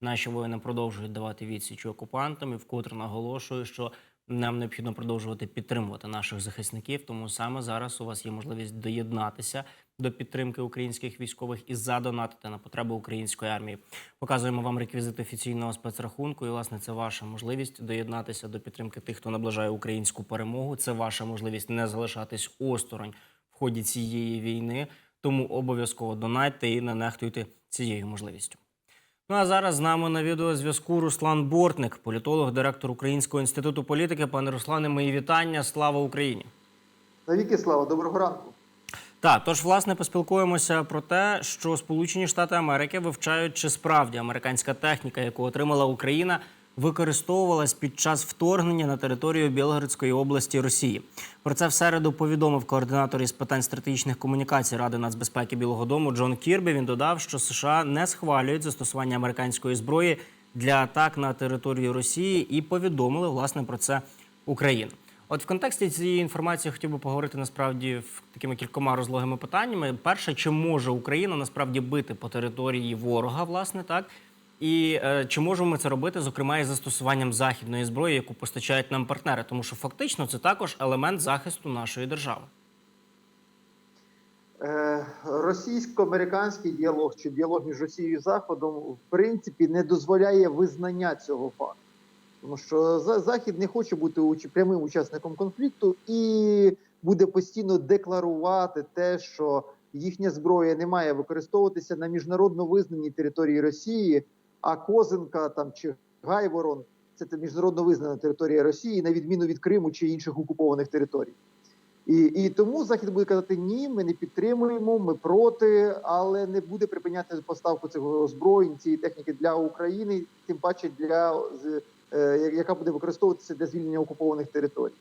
Наші воїни продовжують давати відсіч окупантам і вкотре наголошую, що нам необхідно продовжувати підтримувати наших захисників. Тому саме зараз у вас є можливість доєднатися до підтримки українських військових і задонатити на потреби української армії. Показуємо вам реквізит офіційного спецрахунку. І власне це ваша можливість доєднатися до підтримки тих, хто наближає українську перемогу. Це ваша можливість не залишатись осторонь в ході цієї війни. Тому обов'язково донайте і не нехтуйте цією можливістю. Ну а зараз з нами на відеозв'язку Руслан Бортник, політолог, директор Українського інституту політики. Пане Руслане, мої вітання. Слава Україні! Навіки слава, доброго ранку. Так, тож власне поспілкуємося про те, що Сполучені Штати Америки вивчають, чи справді американська техніка, яку отримала Україна, використовувалась під час вторгнення на територію Білгородської області Росії. Про це в середу повідомив координатор із питань стратегічних комунікацій Ради нацбезпеки Білого Дому Джон Кірбі. Він додав, що США не схвалюють застосування американської зброї для атак на територію Росії і повідомили власне про це Україну. От в контексті цієї інформації хотів би поговорити насправді в такими кількома розлогими питаннями. Перше, чи може Україна насправді бити по території ворога, власне, так? І е, чи можемо ми це робити, зокрема, із застосуванням західної зброї, яку постачають нам партнери, тому що фактично це також елемент захисту нашої держави. Е, Російсько-американський діалог чи діалог між Росією і Заходом в принципі не дозволяє визнання цього факту. Тому що Захід не хоче бути прямим учасником конфлікту і буде постійно декларувати те, що їхня зброя не має використовуватися на міжнародно визнаній території Росії, а Козинка там чи Гайворон це міжнародно визнана територія Росії, на відміну від Криму чи інших окупованих територій. І, і тому Захід буде казати ні, ми не підтримуємо, ми проти, але не буде припиняти поставку цього озброєнь, цієї техніки для України, тим паче для е, яка буде використовуватися для звільнення окупованих територій.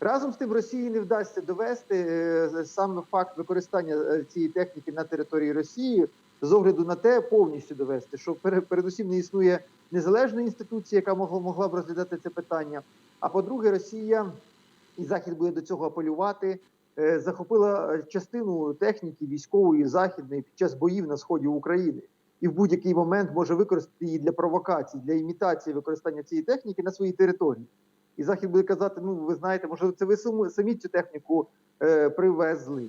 Разом з тим Росії не вдасться довести е, саме факт використання е, цієї техніки на території Росії з огляду на те, повністю довести, що пере- передусім не існує незалежної інституції, яка могла могла б розглядати це питання. А по-друге, Росія і Захід буде до цього апелювати. е, Захопила е, частину техніки військової західної під час боїв на сході України, і в будь-який момент може використати її для провокацій, для імітації використання цієї техніки на своїй території. І захід буде казати: ну ви знаєте, може, це ви самі цю техніку е, привезли.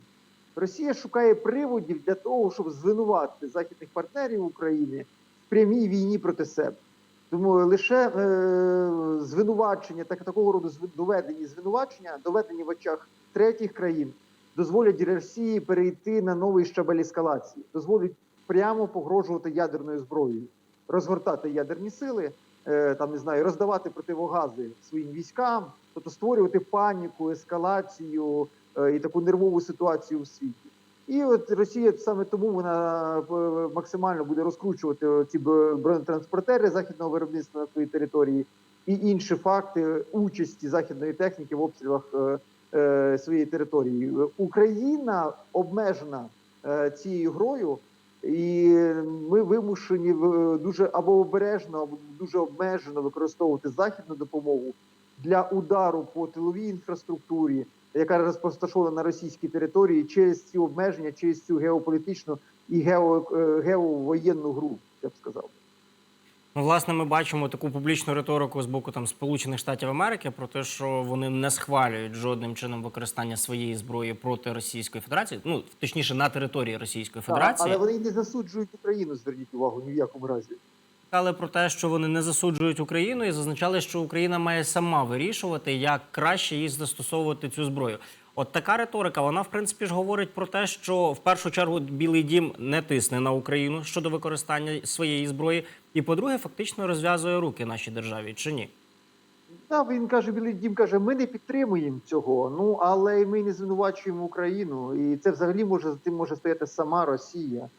Росія шукає приводів для того, щоб звинуватити західних партнерів України в прямій війні проти себе. Тому лише е, звинувачення, так такого роду доведені звинувачення, доведені в очах третіх країн, дозволять Росії перейти на новий щабель ескалації, дозволять прямо погрожувати ядерною зброєю, розгортати ядерні сили, е, там не знаю, роздавати противогази своїм військам, тобто створювати паніку, ескалацію і таку нервову ситуацію в світі. І от Росія саме тому вона е, максимально буде розкручувати ці бронетранспортери західного виробництва на своїй території і інші факти участі західної техніки в обстрілах е, е, своєї території. Україна обмежена е, цією грою, і ми вимушені дуже або обережно, або дуже обмежено використовувати західну допомогу для удару по тиловій інфраструктурі, яка розташована на російській території через ці обмеження, через цю геополітичну і гео, е, геовоєнну гру, я б сказав. Ну, власне, ми бачимо таку публічну риторику з боку там Сполучених Штатів Америки про те, що вони не схвалюють жодним чином використання своєї зброї проти Російської Федерації, ну точніше на території Російської Так, Федерації. але вони не засуджують Україну, зверніть увагу ні в якому разі. Сказали про те, що вони не засуджують Україну, і зазначали, що Україна має сама вирішувати, як краще їй застосовувати цю зброю. От така риторика, вона в принципі ж говорить про те, що в першу чергу Білий Дім не тисне на Україну щодо використання своєї зброї, і по-друге, фактично розв'язує руки нашій державі, чи ні? Так, він каже, Білий Дім каже, ми не підтримуємо цього. Ну але ми не звинувачуємо Україну, і це взагалі може за тим може стояти сама Росія.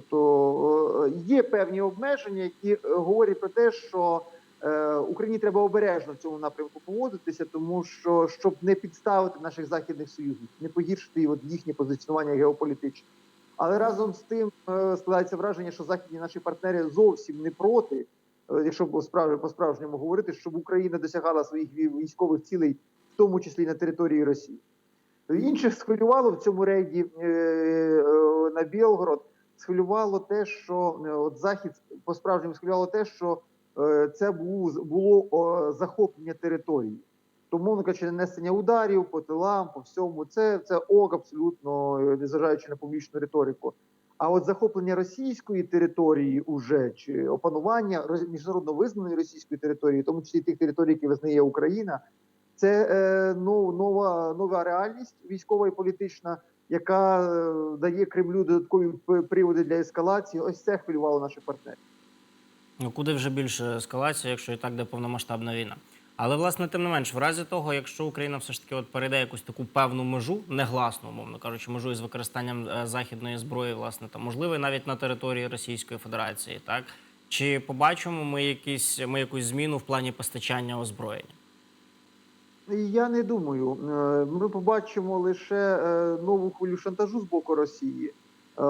Тобто е, є певні обмеження, які е, говорять про те, що е, Україні треба обережно в цьому напрямку поводитися, тому що щоб не підставити наших західних союзів, не погіршити от їхнє позиціонування геополітичне. Але разом з тим складається враження, що західні наші партнери зовсім не проти, якщо по справжньому говорити, щоб Україна досягала своїх вій- військових цілей, в тому числі на території Росії. Інших схвилювало в цьому рейді на Білгород схвилювало те, що е, от захід по справжньому схвилювало те, що е, це було о, захоплення території. Тому, кажучи, нанесення ударів по тилам, по всьому, це, це ок абсолютно, е, незважаючи на публічну риторику. А от захоплення російської території уже чи опанування міжнародно визнаної російської території, тому числі тих територій, які визнає Україна, це е, ну, нова, нова реальність військова і політична, яка е, дає Кремлю додаткові приводи для ескалації. Ось це хвилювало наших партнерів. Ну куди вже більше ескалація, якщо і так де повномасштабна війна. Але власне, тим не менш, в разі того, якщо Україна все ж таки от перейде якусь таку певну межу, негласну, умовно кажучи, межу із використанням е, західної зброї, власне, там можливо, навіть на території Російської Федерації, так чи побачимо ми якісь ми якусь зміну в плані постачання озброєння? Я не думаю. Е, Ми побачимо лише е, нову хвилю шантажу з боку Росії, Е,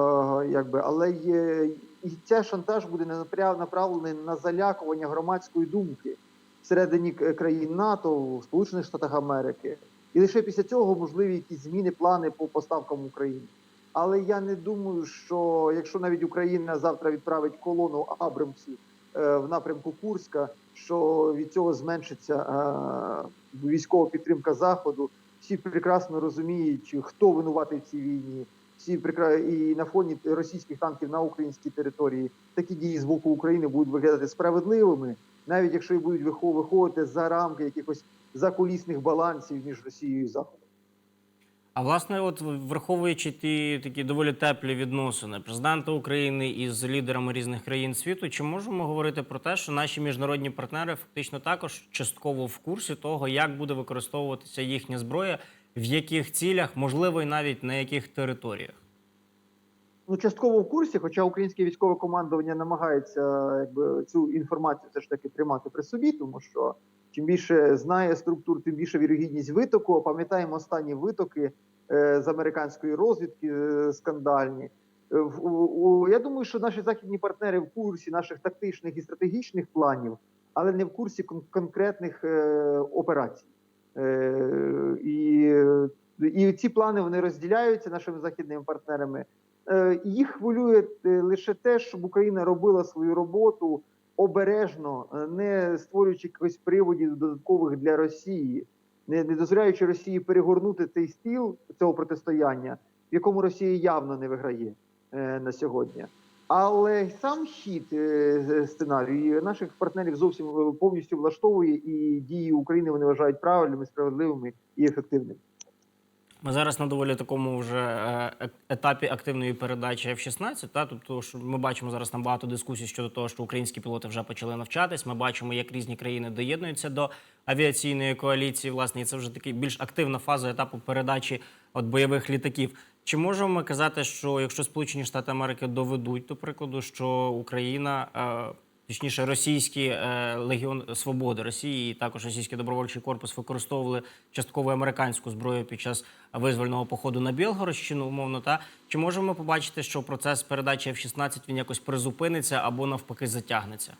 якби, але є, і ця шантаж буде направлений на залякування громадської думки всередині країн НАТО, в Сполучених Штатах Америки. І лише після цього можливі якісь зміни, плани по поставкам Україні. Але я не думаю, що якщо навіть Україна завтра відправить колону Абрамсів в напрямку Курська, що від цього зменшиться військова підтримка Заходу. Всі прекрасно розуміють, хто винуватий в цій війні. Всі прикра... і на фоні російських танків на українській території такі дії з боку України будуть виглядати справедливими, навіть якщо і будуть вихо- виходити за рамки якихось закулісних балансів між Росією і Заходом. А власне, от враховуючи ті такі доволі теплі відносини президента України із лідерами різних країн світу, чи можемо говорити про те, що наші міжнародні партнери фактично також частково в курсі того, як буде використовуватися їхня зброя, в яких цілях, можливо, і навіть на яких територіях? Ну, частково в курсі, хоча українське військове командування намагається якби цю інформацію все ж таки тримати при собі, тому що чим більше знає структур, тим більше вірогідність витоку. Пам'ятаємо останні витоки е, з американської розвідки е, скандальні. Е, я думаю, що наші західні партнери в курсі наших тактичних і стратегічних планів, але не в курсі конкретних операцій. І, і ці плани вони розділяються нашими західними партнерами. Їх хвилює лише те, щоб Україна робила свою роботу обережно, е, не створюючи якихось приводів додаткових для Росії, не, не дозволяючи Росії перегорнути цей стіл цього протистояння, в якому Росія явно не виграє е, на сьогодні. Але сам хід е, сценарію наших партнерів зовсім е, повністю влаштовує, і дії України вони вважають правильними, справедливими і ефективними. Ми зараз на доволі такому вже е, етапі активної передачі F-16, та тобто що ми бачимо зараз там багато дискусій щодо того, що українські пілоти вже почали навчатись. Ми бачимо, як різні країни доєднуються до авіаційної коаліції. Власне, і це вже такий більш активна фаза етапу передачі от бойових літаків. Чи можемо ми казати, що якщо Сполучені Штати Америки доведуть, до прикладу, що Україна е, Точніше, російські е, легіон свободи Росії і також російський добровольчий корпус використовували частково американську зброю під час визвольного походу на Білгородщину, умовно. Та чи можемо побачити, що процес передачі F-16 він якось призупиниться або навпаки затягнеться?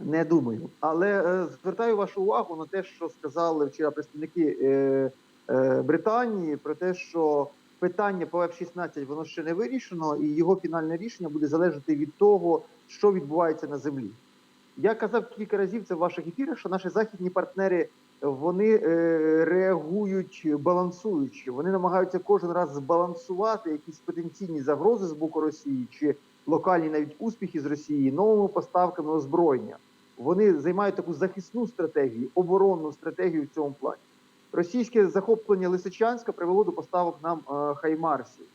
Не думаю. Але е, звертаю вашу увагу на те, що сказали вчора представники е, е, Британії, про те, що питання по F-16 воно ще не вирішено, і його фінальне рішення буде залежати від того, що відбувається на землі. Я казав кілька разів це в ваших ефірах, що наші західні партнери вони е, реагують балансуючи. Вони намагаються кожен раз збалансувати якісь потенційні загрози з боку Росії чи локальні навіть успіхи з Росії новими поставками озброєння. Вони займають таку захисну стратегію, оборонну стратегію в цьому плані. Російське захоплення Лисичанська привело до поставок нам е, Хаймарсів.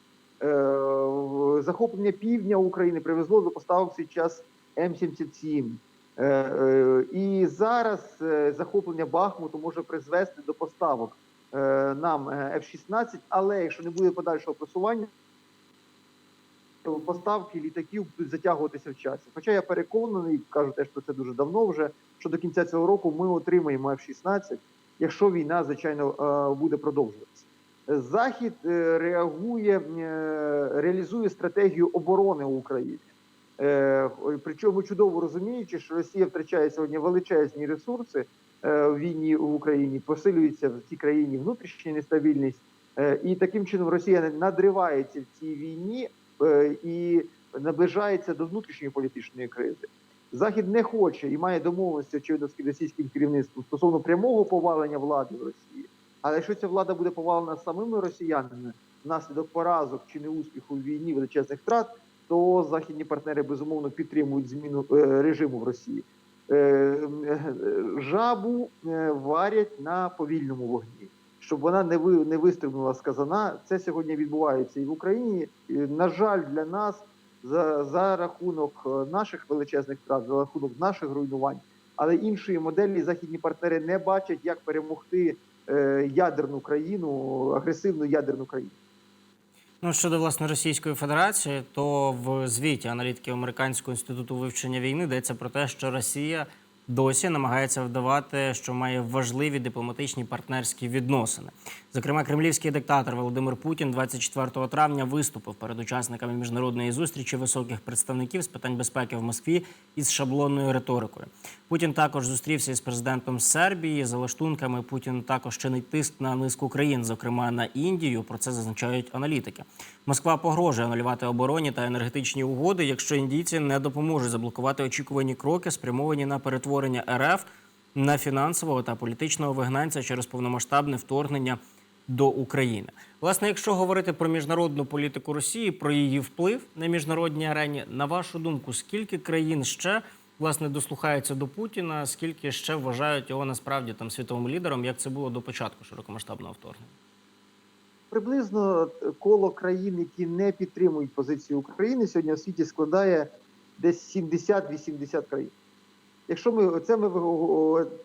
Е, захоплення півдня України привезло до поставок в цей час М-77. Е, і зараз захоплення Бахмуту може призвести до поставок нам е, F-16, але якщо не буде подальшого просування, то поставки літаків будуть затягуватися в часі. Хоча я переконаний, кажу теж про це дуже давно вже, що до кінця цього року ми отримаємо F-16, якщо війна, звичайно, е, буде продовжуватися. Захід е, реагує, е, реалізує стратегію оборони України. Причому чудово розуміючи, що Росія втрачає сьогодні величезні ресурси в війні в Україні, посилюється в цій країні внутрішня нестабільність, і таким чином Росія надривається в цій війні, і наближається до внутрішньої політичної кризи. Захід не хоче і має домовленості очевидно з російським керівництвом стосовно прямого повалення влади в Росії. Але якщо ця влада буде повалена самими росіянами внаслідок поразок чи неуспіху в війні величезних втрат, то західні партнери безумовно підтримують зміну е, режиму в Росії. Е, е, Жабу варять на повільному вогні, щоб вона не ви не вистрибнула з казана. Це сьогодні відбувається і в Україні. На жаль, для нас за, за рахунок е, наших величезних втрат, за рахунок наших руйнувань, але іншої моделі західні партнери не бачать, як перемогти е, ядерну країну, агресивну ядерну країну. Ну щодо власне Російської Федерації, то в звіті аналітиків Американського інституту вивчення війни йдеться про те, що Росія досі намагається вдавати, що має важливі дипломатичні партнерські відносини. Зокрема, кремлівський диктатор Володимир Путін 24 травня виступив перед учасниками міжнародної зустрічі високих представників з питань безпеки в Москві із шаблонною риторикою. Путін також зустрівся із президентом Сербії. За лаштунками Путін також чинить тиск на низку країн, зокрема на Індію. Про це зазначають аналітики. Москва погрожує анулювати оборонні та енергетичні угоди, якщо індійці не допоможуть заблокувати очікувані кроки, спрямовані на перетворення РФ на фінансового та політичного вигнанця через повномасштабне вторгнення до України. Власне, якщо говорити про міжнародну політику Росії, про її вплив на міжнародній арені, на вашу думку, скільки країн ще власне дослухаються до Путіна, скільки ще вважають його насправді там світовим лідером, як це було до початку широкомасштабного вторгнення? Приблизно коло країн, які не підтримують позицію України, сьогодні у світі складає десь 70-80 країн. Якщо ми це ми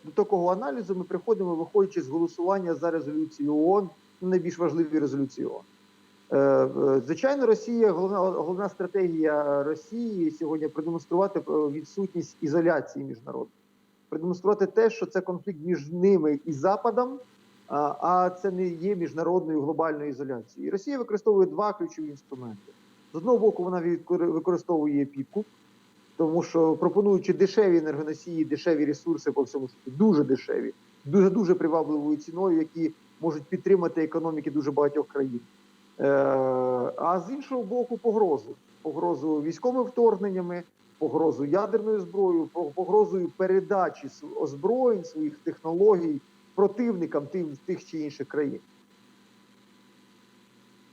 до такого аналізу ми приходимо, виходячи з голосування за резолюцію ООН, ну, найбільш важливі резолюції ООН. Е, Звичайно, Росія головна головна стратегія Росії сьогодні продемонструвати е, відсутність ізоляції міжнародної, продемонструвати те, що це конфлікт між ними і Западом, а, це не є міжнародною глобальною ізоляцією. Росія використовує два ключові інструменти. З одного боку, вона використовує підкуп, тому що пропонуючи дешеві енергоносії, дешеві ресурси по всьому світу, дуже дешеві, дуже дуже привабливою ціною, які можуть підтримати економіки дуже багатьох країн. Е, а з іншого боку, погрозу. Погрозу військовими вторгненнями, погрозу ядерною зброєю, погрозою передачі озброєнь своїх технологій противникам тим, тих чи інших країн.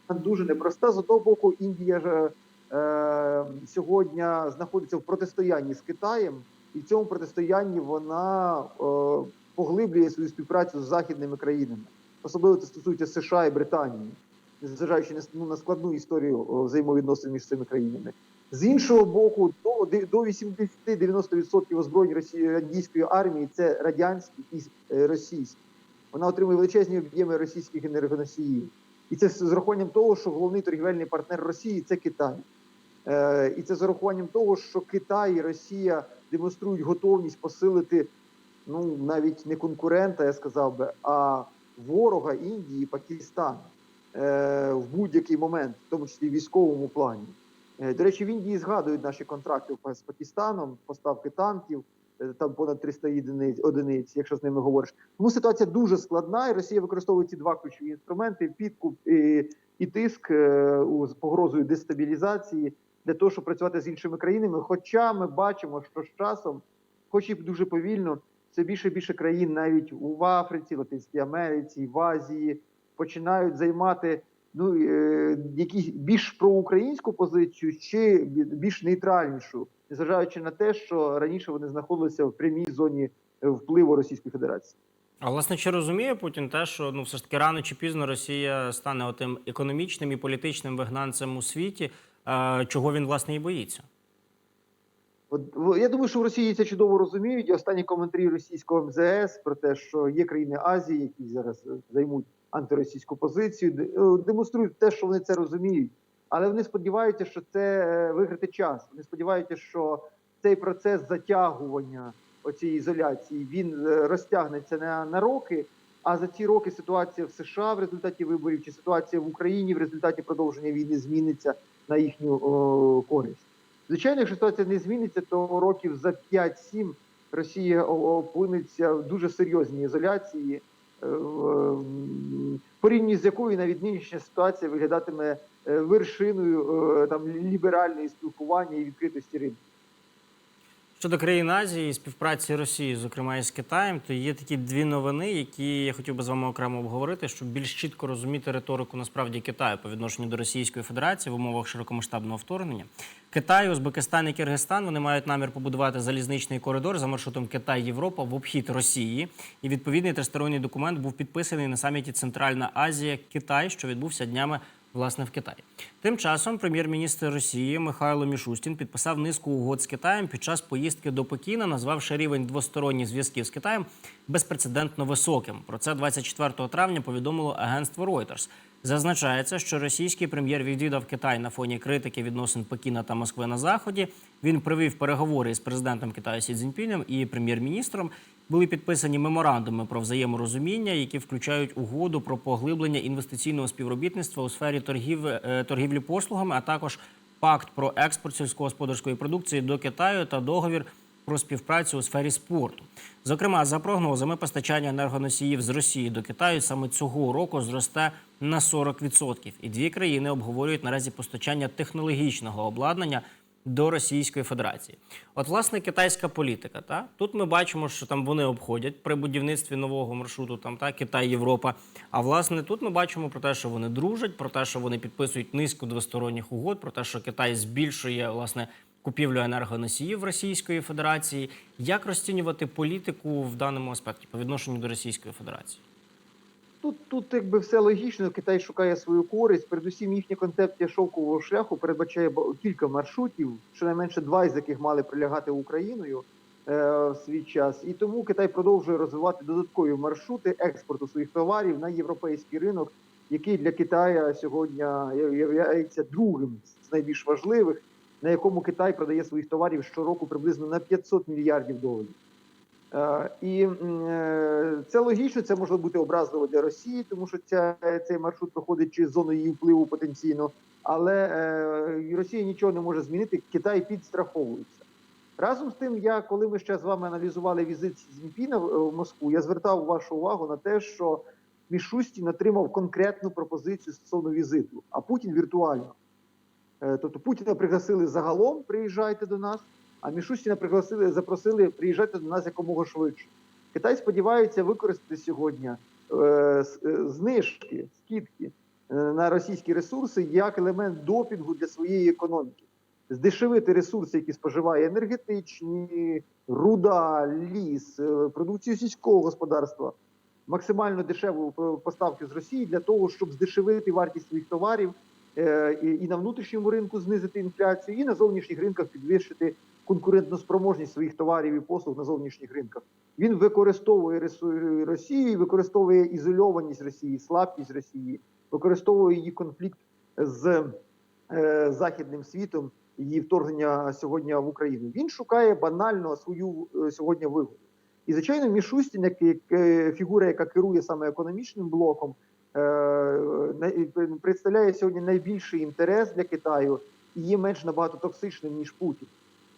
Дуже непроста. З одного боку, Індія е, сьогодні знаходиться в протистоянні з Китаєм, і в цьому протистоянні вона е, поглиблює свою співпрацю з західними країнами. Особливо це стосується США і Британії, незважаючи ну, на складну історію взаємовідносин між цими країнами. З іншого боку, до, до 80-90% озброєнь Росії індійської армії це радянські і е, російські. Вона отримує величезні об'єми російських енергоносіїв. І це з урахуванням того, що головний торгівельний партнер Росії це Китай. Е, і це з урахуванням того, що Китай і Росія демонструють готовність посилити ну навіть не конкурента, я сказав би, а ворога Індії, Пакистану е, в будь-який момент, в тому числі в військовому плані. Е, До речі, в Індії згадують наші контракти з Пакистаном, поставки танків, там понад 300 одиниць, одиниць, якщо з ними говориш. Тому ситуація дуже складна, і Росія використовує ці два ключові інструменти: підкуп і, і тиск з погрозою дестабілізації для того, щоб працювати з іншими країнами. Хоча ми бачимо, що з часом, хоч і дуже повільно, все більше і більше країн, навіть в Африці, Латинській Америці, в Азії, починають займати ну е, якісь більш проукраїнську позицію чи більш нейтральнішу, незважаючи на те, що раніше вони знаходилися в прямій зоні е, впливу Російської Федерації. А власне, чи розуміє Путін те, що ну все ж таки рано чи пізно Росія стане отим економічним і політичним вигнанцем у світі, чого він власне і боїться? Я думаю, що в Росії це чудово розуміють. Останні коментарі російського МЗС про те, що є країни Азії, які зараз е, займуть антиросійську позицію, е, демонструють те, що вони це розуміють. Але вони сподіваються, що це е, виграти час. Вони сподіваються, що цей процес затягування оцієї ізоляції він розтягнеться на, на роки. А за ці роки ситуація в США в результаті виборів чи ситуація в Україні в результаті продовження війни зміниться на їхню о, користь. Звичайно, якщо ситуація не зміниться, то років за 5-7 Росія опиниться в дуже серйозній ізоляції, е, порівняно з якою навіть нинішня ситуація виглядатиме е, вершиною е, там ліберальної спілкування і відкритості ринку. Щодо країн Азії і співпраці Росії, зокрема із Китаєм, то є такі дві новини, які я хотів би з вами окремо обговорити, щоб більш чітко розуміти риторику насправді Китаю по відношенню до Російської Федерації в умовах широкомасштабного вторгнення. Китай, Узбекистан і Киргизстан вони мають намір побудувати залізничний коридор за маршрутом Китай-Європа в обхід Росії. І відповідний тристоронній документ був підписаний на саміті Центральна Азія Китай, що відбувся днями власне в Китаї. Тим часом прем'єр-міністр Росії Михайло Мішустін підписав низку угод з Китаєм під час поїздки до Пекіна, назвавши рівень двосторонніх зв'язків з Китаєм безпрецедентно високим. Про це 24 травня повідомило агентство Reuters. Зазначається, що російський прем'єр відвідав Китай на фоні критики відносин Пекіна та Москви на заході. Він провів переговори із президентом Китаю Сі Цзіньпінем і прем'єр-міністром. Були підписані меморандуми про взаєморозуміння, які включають угоду про поглиблення інвестиційного співробітництва у сфері торгів, е, торгівлі послугами, а також пакт про експорт сільськогосподарської продукції до Китаю та договір про співпрацю у сфері спорту. Зокрема, за прогнозами, постачання енергоносіїв з Росії до Китаю саме цього року зросте на 40%. І дві країни обговорюють наразі постачання технологічного обладнання до Російської Федерації. От, власне, китайська політика. Та? Тут ми бачимо, що там вони обходять при будівництві нового маршруту, там та Китай, Європа. А власне тут ми бачимо про те, що вони дружать, про те, що вони підписують низку двосторонніх угод, про те, що Китай збільшує власне купівлю енергоносіїв Російської Федерації. Як розцінювати політику в даному аспекті по відношенню до Російської Федерації? Тут, тут якби все логічно, Китай шукає свою користь. Передусім, їхня концепція шовкового шляху передбачає ба- кілька маршрутів, щонайменше два з яких мали прилягати Україною е, в свій час. І тому Китай продовжує розвивати додаткові маршрути експорту своїх товарів на європейський ринок, який для Китаю сьогодні є другим з найбільш важливих, на якому Китай продає своїх товарів щороку приблизно на 500 мільярдів доларів. Е, І е, це логічно, це може бути образливо для Росії, тому що ця, цей маршрут проходить через зону її впливу потенційно. Але е, Росія нічого не може змінити, Китай підстраховується. Разом з тим, я коли ми ще з вами аналізували візит Сі Цзіньпіна в Москву, я звертав вашу увагу на те, що Мішустін отримав конкретну пропозицію стосовно візиту, а Путін віртуально. Е, Тобто Путіна пригласили загалом, приїжджайте до нас, а Мішустіна пригласили, запросили приїжджати до нас якомога швидше. Китай сподівається використати сьогодні е, е, знижки, скидки е, на російські ресурси як елемент допінгу для своєї економіки. Здешевити ресурси, які споживає енергетичні, руда, ліс, е, продукцію сільського господарства, максимально дешеву поставки з Росії для того, щоб здешевити вартість своїх товарів і і на внутрішньому ринку знизити інфляцію, і на зовнішніх ринках підвищити конкурентноспроможність своїх товарів і послуг на зовнішніх ринках. Він використовує Росію, використовує ізольованість Росії, слабкість Росії, використовує її конфлікт з е, західним світом, її вторгнення сьогодні в Україну. Він шукає банально свою е, сьогодні вигоду. І звичайно, Мішустін, як, е, фігура, яка керує саме економічним блоком, е, представляє сьогодні найбільший інтерес для Китаю і є менш набагато токсичним ніж Путін.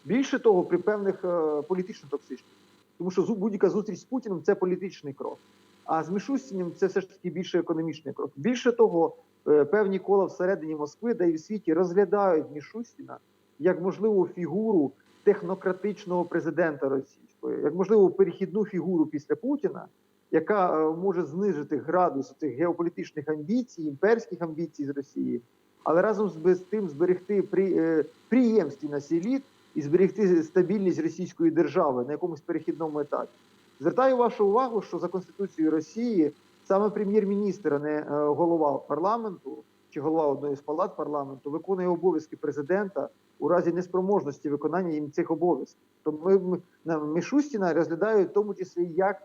Більше того, при певних е, політично токсичним. Тому що будь-яка зустріч з Путіним це політичний крок. А з Мішустіним це все ж таки більше економічний крок. Більше того, е, певні кола всередині Москви, де і в світі розглядають Мішустіна як можливу фігуру технократичного президента російської, як можливу перехідну фігуру після Путіна, яка е, може знижити градус цих геополітичних амбіцій, імперських амбіцій з Росії, але разом з тим зберегти е, приємственність еліт і зберегти стабільність російської держави на якомусь перехідному етапі. Звертаю вашу увагу, що за конституцією Росії саме прем'єр-міністр, а не е, голова парламенту чи голова одної з палат парламенту виконує обов'язки президента у разі неспроможності виконання їм цих обов'язків. Тому ми, на Мішустіна розглядають в тому числі як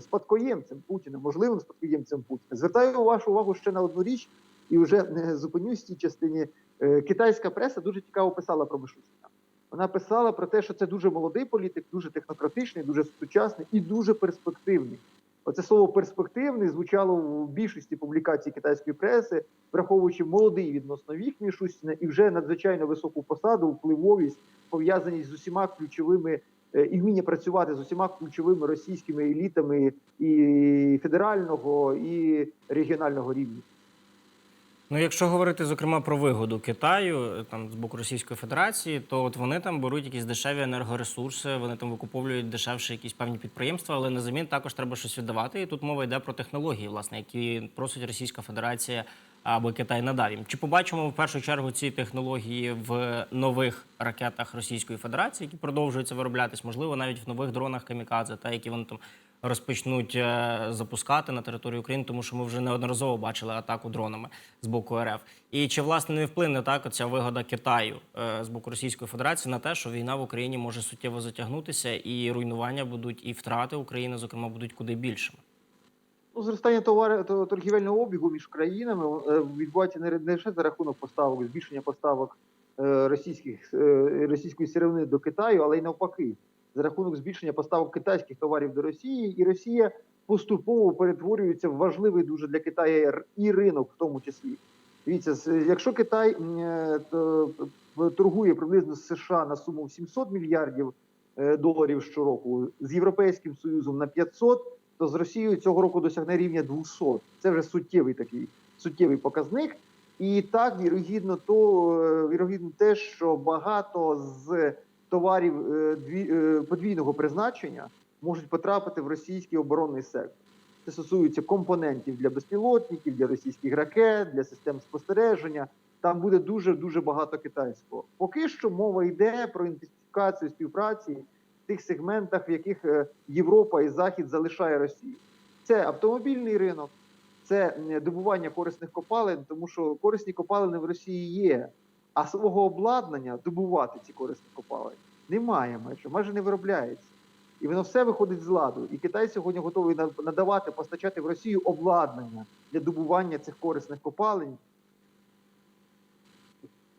спадкоємцем Путіна, можливим спадкоємцем Путіна. Звертаю вашу увагу ще на одну річ, і вже не зупинюсь в цій частині. Е, китайська преса дуже цікаво писала про Мішустіна. Вона писала про те, що це дуже молодий політик, дуже технократичний, дуже сучасний і дуже перспективний. Оце слово перспективний звучало в більшості публікацій китайської преси, враховуючи молодий відносно вік Мішустіна і вже надзвичайно високу посаду, впливовість, пов'язаність з усіма ключовими е, і вміння працювати з усіма ключовими російськими елітами і федерального, і регіонального рівня. Ну, якщо говорити зокрема про вигоду Китаю е, там з боку Російської Федерації, то от вони там беруть якісь дешеві енергоресурси, вони там викуповують дешевше якісь певні підприємства, але на замін також треба щось віддавати. І тут мова йде про технології, власне, які просить Російська Федерація аби Китай надав їм. Чи побачимо в першу чергу ці технології в нових ракетах Російської Федерації, які продовжуються вироблятись, можливо, навіть в нових дронах камікадзе, та які вони там розпочнуть е, запускати на територію України, тому що ми вже неодноразово бачили атаку дронами з боку РФ. І чи власне не вплине так оця вигода Китаю е, з боку Російської Федерації на те, що війна в Україні може суттєво затягнутися, і руйнування будуть, і втрати України, зокрема, будуть куди більшими? Ну, зростання товари то- торгівельного обігу між країнами е, відбувається не лише за рахунок поставок, збільшення поставок е, російських е, російської сировини до Китаю, але й навпаки, за рахунок збільшення поставок китайських товарів до Росії, і Росія поступово перетворюється в важливий дуже для Китаю і ринок, в тому числі. Дивіться, якщо Китай торгує приблизно з США на суму в 700 мільярдів доларів щороку, з Європейським Союзом на 500, то з Росією цього року досягне рівня 200. Це вже суттєвий такий суттєвий показник. І так вірогідно, то е, вірогідно те, що багато з товарів е, е, подвійного призначення можуть потрапити в російський оборонний сектор. Це стосується компонентів для безпілотників, для російських ракет, для систем спостереження. Там буде дуже дуже багато китайського. Поки що мова йде про інтенсифікацію співпраці тих сегментах, в яких е, Європа і Захід залишає Росію. Це автомобільний ринок, це добування корисних копалин, тому що корисні копалини в Росії є, а свого обладнання добувати ці корисні копалини немає майже, майже не виробляється. І воно все виходить з ладу. І Китай сьогодні готовий надавати, постачати в Росію обладнання для добування цих корисних копалин.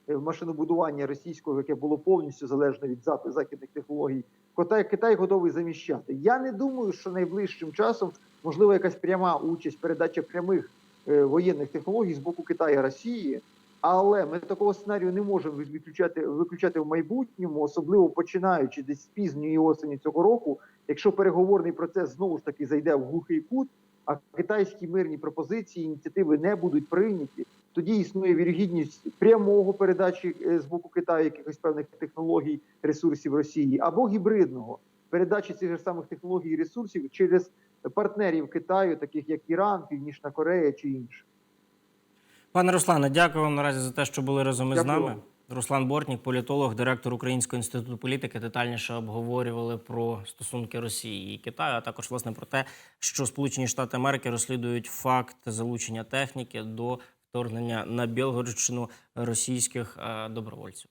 Е, Машинобудування російського, яке було повністю залежне від західних технологій, Китай, Китай готовий заміщати. Я не думаю, що найближчим часом можливо якась пряма участь, передача прямих е, воєнних технологій з боку Китаю Росії. Але ми такого сценарію не можемо виключати, виключати в майбутньому, особливо починаючи десь з пізньої осені цього року, якщо переговорний процес знову ж таки зайде в глухий кут, а китайські мирні пропозиції, ініціативи не будуть прийняті, тоді існує вірогідність прямого передачі е, з боку Китаю якихось певних технологій, ресурсів Росії або гібридного передачі цих же самих технологій і ресурсів через партнерів Китаю, таких як Іран, Північна Корея чи інші. Пане Руслане, дякую вам наразі за те, що були разом із Дякую нами. Руслан Бортнік, політолог, директор Українського інституту політики, детальніше обговорювали про стосунки Росії і Китаю, а також власне про те, що Сполучені Штати Америки розслідують факт залучення техніки до вторгнення на Білгородщину російських е, добровольців.